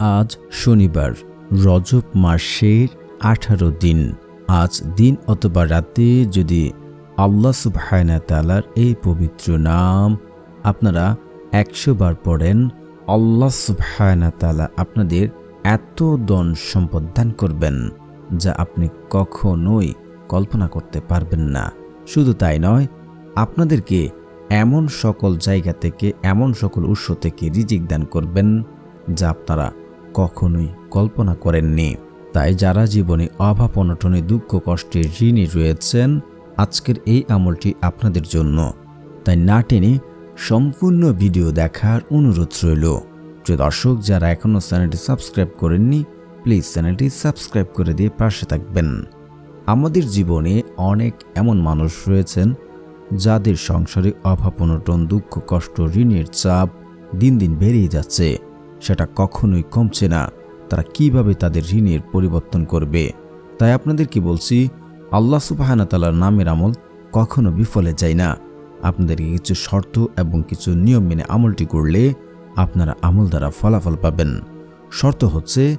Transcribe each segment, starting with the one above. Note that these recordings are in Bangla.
আজ শনিবার, রজব মাসের আঠারো দিন। আজ দিন অথবা রাতে যদি আল্লাহ সুবহানা তালার এই পবিত্র নাম আপনারা একশো বার পড়েন, আল্লাহ সুবহানা তালা আপনাদের এত দন সম্পদ দান করবেন যা আপনি কখনোই কল্পনা করতে পারবেন না। শুধু তাই নয়, আপনাদেরকে এমন সকল জায়গা থেকে, এমন সকল উৎস থেকে রিজিক দান করবেন যা আপনারা কখনোই কল্পনা করেননি। তাই যারা জীবনে অভাব, অনটনে, দুঃখ কষ্টের ঋণী রয়েছেন, আজকের এই আমলটি আপনাদের জন্য। তাই না টেনে সম্পূর্ণ ভিডিও দেখার অনুরোধ রইল। প্রিয় দর্শক, যারা এখনও চ্যানেলটি সাবস্ক্রাইব করেননি, প্লিজ চ্যানেলটি সাবস্ক্রাইব করে দিয়ে পাশে থাকবেন। আমাদের জীবনে অনেক এমন মানুষ রয়েছেন, যাদের সংসারে অভাব, অনটন, দুঃখ, কষ্ট, ঋণের চাপ দিন দিন বেড়েই যাচ্ছে। সেটা কখনোই কমছে না। তারা কীভাবে তাদের ঋণের পরিবর্তন করবে? তাই আপনাদের কি বলছি, আল্লাহ সুবাহানা তালার নামের আমল কখনো বিফলে যায় না। আপনাদেরকে কিছু শর্ত এবং কিছু নিয়ম মেনে আমলটি করলে আপনারা আমল দ্বারা ফলাফল পাবেন। শর্ত হচ্ছে,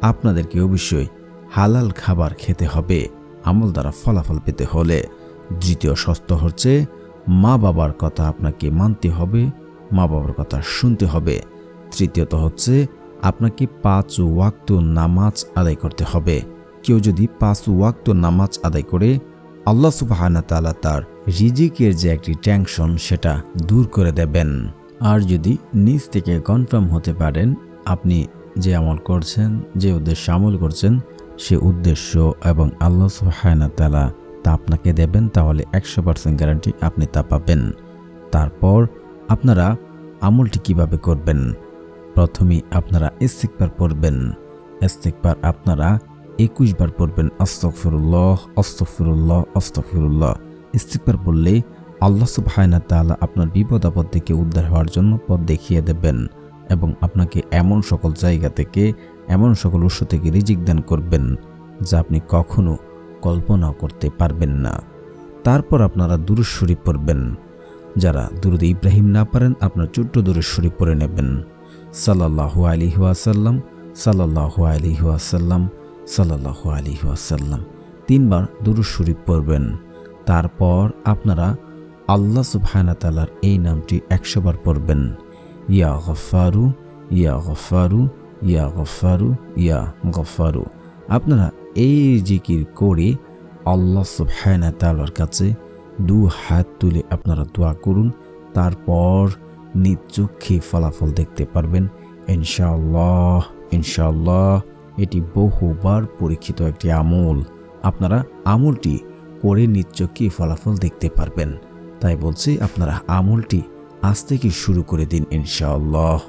আপনাদেরকে অবশ্যই হালাল খাবার খেতে হবে, আমল দ্বারা ফলাফল পেতে হলে। দ্বিতীয় শর্ত হচ্ছে মা বাবার কথা আপনাকে মানতে হবে মা বাবার কথা শুনতে হবে। তৃতীয়ত হচ্ছে, আপনাকে পাঁচ ওয়াক্ত নামাজ আদায় করতে হবে। কেউ যদি পাঁচ ওয়াক্ত নামাজ আদায় করে, আল্লাহ সুবাহানা তালা তার রিজিকের যে একটি টেনশন, সেটা দূর করে দেবেন। আর যদি নিজ থেকে কনফার্ম হতে পারেন, আপনি যে আমল করছেন, যে উদ্দেশ্যে আমল করছেন, সে উদ্দেশ্য এবং আল্লাহ সুবাহানা তালা তা আপনাকে দেবেন, তাহলে একশো পার্সেন্ট গ্যারান্টি আপনি তা পাবেন। তারপর আপনারা আমলটি কীভাবে করবেন? প্রথমেই আপনারা ইস্তিকবার পড়বেন। ইস্তিকবার আপনারা একুশ বার পড়বেন আস্তফিরুল্লাহ আস্তফিরুল্লাহ আস্তফিরুল্লাহ ইস্তিকবার বললে আল্লাহ সুবাহানা তাআলা আপনার বিপদ আপদ থেকে উদ্ধার হওয়ার জন্য পথ দেখিয়ে দেবেন এবং আপনাকে এমন সকল জায়গা থেকে, এমন সকল উৎস থেকে রিজিক দান করবেন যা আপনি কখনো কল্পনাও করতে পারবেন না। তারপর আপনারা দুরুশ্বরী পড়বেন। যারা দুরুদ ইব্রাহিম না পারেন, আপনার ছোট্ট দুরুশ্বরী পড়ে নেবেন। সাল্লাহু আলী ওয়াসাল্লাম সাল্লাহু আলী ওয়াসাল্লাম সাল্লাহু আলী ওয়াসাল্লাম। তিনবার দুরুদ শরীফ পড়বেন। তারপর আপনারা আল্লাহ তালার এই নামটি একশোবার পড়বেন। ইয়া গফারু ইয়া গফারু ইয়া গফারু ইয়া গফারু আপনারা এই জিকির করে আল্লাহ তালার কাছে দু হাত তুলে আপনারা দোয়া করুন। তারপর নিজ ফলাফল দেখতে পারবেন। ইনশাআল্লাহ ইনশাআল্লাহ, এটি বহুবার পরীক্ষিত একটি আমল। আপনারা আমলটি করে নিজ ফলাফল দেখতে পারবেন। তাই বলছি, আপনারা আমলটি আজ থেকে শুরু করে দিন ইনশাআল্লাহ।